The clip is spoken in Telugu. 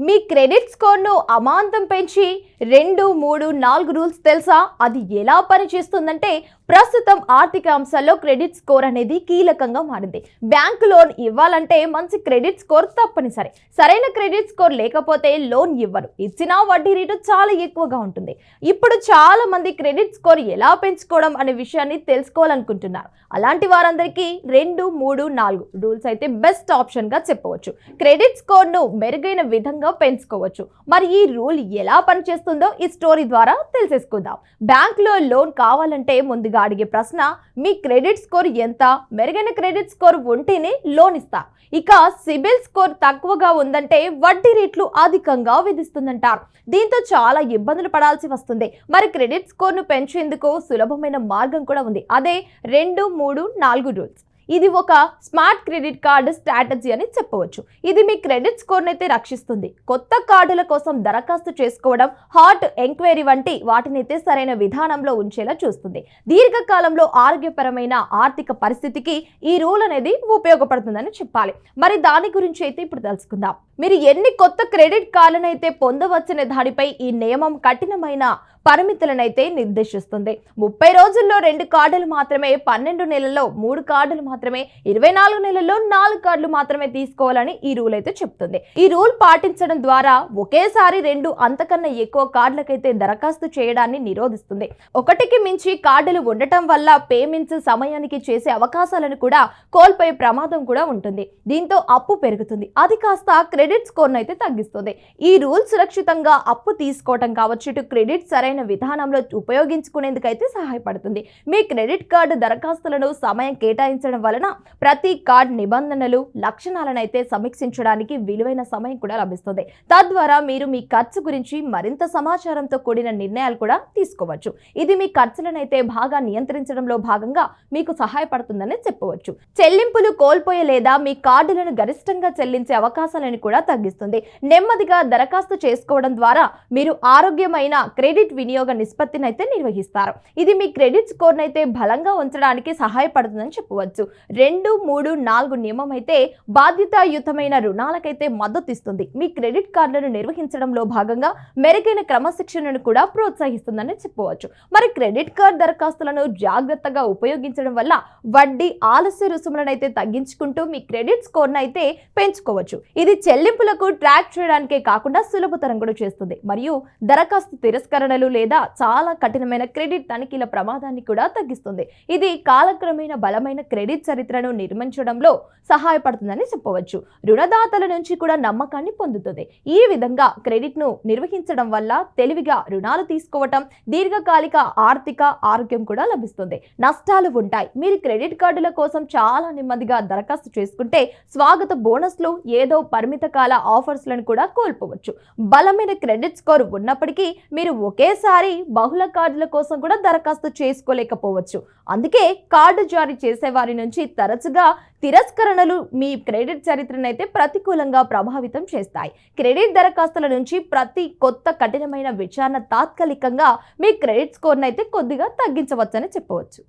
మీ క్రెడిట్ స్కోర్ను అమాంతం పెంచి రెండు మూడు నాలుగు రూల్స్ తెలుసా? అది ఎలా పనిచేస్తుందంటే ప్రస్తుతం ఆర్థిక అంశాల్లో క్రెడిట్ స్కోర్ అనేది కీలకంగా మారింది. బ్యాంకు లోన్ ఇవ్వాలంటే మంచి క్రెడిట్ స్కోర్ తప్పనిసరి. సరైన క్రెడిట్ స్కోర్ లేకపోతే లోన్ ఇవ్వరు. ఇచ్చినా వడ్డీ రేటు చాలా ఎక్కువగా ఉంటుంది. ఇప్పుడు చాలా మంది క్రెడిట్ స్కోర్ ఎలా పెంచుకోవడం అనే విషయాన్ని తెలుసుకోవాలనుకుంటున్నారు. అలాంటి వారందరికీ రెండు మూడు నాలుగు రూల్స్ అయితే బెస్ట్ ఆప్షన్గా చెప్పవచ్చు. క్రెడిట్ స్కోర్ను మెరుగైన విధంగా పెంచుకోవచ్చు. మరి ఈ రూల్ ఎలా పనిచేస్తుందో ఈ స్టోరీ ద్వారా తెలిసేసుకుందాం. బ్యాంకులో లోన్ కావాలంటే ముందుగా అడిగే ప్రశ్న మీ క్రెడిట్ స్కోర్ ఎంత? మెరుగైన క్రెడిట్ స్కోర్ ఉంటేనే లోన్ ఇస్తా. ఇక సిబిల్ స్కోర్ తక్కువగా ఉందంటే వడ్డీ రేట్లు అధికంగా విధిస్తుందంటారు. దీంతో చాలా ఇబ్బందులు పడాల్సి వస్తుంది. మరి క్రెడిట్ స్కోర్ను పెంచేందుకు సులభమైన మార్గం కూడా ఉంది. అదే రెండు మూడు నాలుగు రూల్స్. ఇది ఒక స్మార్ట్ క్రెడిట్ కార్డ్ స్ట్రాటజీ అని చెప్పవచ్చు. ఇది మీ క్రెడిట్ స్కోర్ని అయితే రక్షిస్తుంది. కొత్త కార్డుల కోసం దరఖాస్తు చేసుకోవడం హాట్ ఎంక్వైరీ వంటి వాటినైతే సరైన విధానంలో ఉంచేలా చూస్తుంది. దీర్ఘకాలంలో ఆరోగ్యపరమైన ఆర్థిక పరిస్థితికి ఈ రూల్ అనేది ఉపయోగపడుతుందని చెప్పాలి. మరి దాని గురించి అయితే ఇప్పుడు తెలుసుకుందాం. మీరు ఎన్ని కొత్త క్రెడిట్ కార్డులను అయితే పొందవచ్చనే దానిపై ఈ నియమం కఠినమైన పరిమితులనైతే నిర్దేశిస్తుంది. ముప్పై రోజుల్లో రెండు కార్డులు మాత్రమే పన్నెండు నెలల్లో మూడు కార్డులు మాత్రమే ఇరవై నాలుగు నెలల్లో నాలుగు కార్డులు మాత్రమే తీసుకోవాలని ఈ రూల్ అయితే చెప్తుంది. ఈ రూల్ పాటించడం ద్వారా ఒకేసారి రెండు అంతకన్నా ఎక్కువ కార్డులకైతే దరఖాస్తు చేయడాన్ని నిరోధిస్తుంది. ఒకటికి మించి కార్డులు ఉండటం వల్ల పేమెంట్స్ సమయానికి చేసే అవకాశాలను కూడా కోల్పోయే ప్రమాదం కూడా ఉంటుంది. దీంతో అప్పు పెరుగుతుంది. అది కాస్త క్రెడిట్ స్కోర్ను అయితే తగ్గిస్తుంది. ఈ రూల్ సురక్షితంగా అప్పు తీసుకోవటం కావచ్చు ఇటు క్రెడిట్ సరైన విధానంలో ఉపయోగించుకునేందుకైతే సహాయపడుతుంది. మీ క్రెడిట్ కార్డు దరఖాస్తులను సమయం కేటాయించడం వలన ప్రతి కార్డ్ నిబంధనలు లక్షణాలను అయితే సమీక్షించడానికి విలువైన సమయం కూడా లభిస్తుంది. తద్వారా మీరు మీ ఖర్చు గురించి మరింత సమాచారంతో కూడిన నిర్ణయాలు కూడా తీసుకోవచ్చు. ఇది మీ ఖర్చులను అయితే బాగా నియంత్రించడంలో భాగంగా మీకు సహాయపడుతుందని చెప్పవచ్చు. చెల్లింపులు కోల్పోయే లేదా మీ కార్డులను గరిష్టంగా చెల్లించే అవకాశాలను కూడా తగ్గిస్తుంది. నెమ్మదిగా దరఖాస్తు చేసుకోవడం ద్వారా మీరు ఆరోగ్యమైన క్రెడిట్ వినియోగ నిష్పత్తిని అయితే నిర్వహిస్తారు. ఇది మీ క్రెడిట్ స్కోర్ని అయితే బలంగా ఉంచడానికి సహాయపడుతుందని చెప్పవచ్చు. రెండు మూడు నాలుగు నియమం అయితే బాధ్యతాయుతమైన రుణాలకైతే మద్దతు ఇస్తుంది మీ క్రెడిట్ కార్డులను నిర్వహించడంలో భాగంగా మెరుగైన క్రమశిక్షణను కూడా ప్రోత్సహిస్తుందని చెప్పవచ్చు. మరి క్రెడిట్ కార్డ్ దరఖాస్తులను జాగ్రత్తగా ఉపయోగించడం వల్ల వడ్డీ ఆలస్య రుసుములను అయితే తగ్గించుకుంటూ మీ క్రెడిట్ స్కోర్ను అయితే పెంచుకోవచ్చు. ఇది చెల్లింపులకు ట్రాక్ చేయడానికే కాకుండా సులభతరం కూడా చేస్తుంది. మరియు దరఖాస్తు తిరస్కరణలు లేదా చాలా కఠినమైన క్రెడిట్ తనిఖీల ప్రమాదాన్ని కూడా తగ్గిస్తుంది. ఇది కాలక్రమేణా బలమైన క్రెడిట్ చరిత్రను నిర్మించడంలో సహాయపడుతుందని చెప్పవచ్చు. రుణదాతల నుంచి కూడా నమ్మకాన్ని పొందుతుంది. ఈ విధంగా క్రెడిట్ను నిర్వహించడం వల్ల తెలివిగా రుణాలు తీసుకోవటం దీర్ఘకాలిక ఆర్థిక ఆరోగ్యం కూడా లభిస్తుంది. నష్టాలు ఉంటాయి. మీరు క్రెడిట్ కార్డుల కోసం చాలా నెమ్మదిగా దరఖాస్తు చేసుకుంటే స్వాగత బోనస్లు ఏదో పరిమిత కాల ఆఫర్స్లను కూడా కోల్పోవచ్చు. బలమైన క్రెడిట్ స్కోర్ ఉన్నప్పటికీ మీరు ఒకేసారి బహుళ కార్డుల కోసం కూడా దరఖాస్తు చేసుకోలేకపోవచ్చు. అందుకే కార్డు జారీ చేసే వారి నుంచి తరచుగా తిరస్కరణలు మీ క్రెడిట్ చరిత్రను అయితే ప్రతికూలంగా ప్రభావితం చేస్తాయి. క్రెడిట్ దరఖాస్తుల నుంచి ప్రతి కొత్త కఠినమైన విచారణ తాత్కాలికంగా మీ క్రెడిట్ స్కోర్ను అయితే కొద్దిగా తగ్గించవచ్చని చెప్పవచ్చు.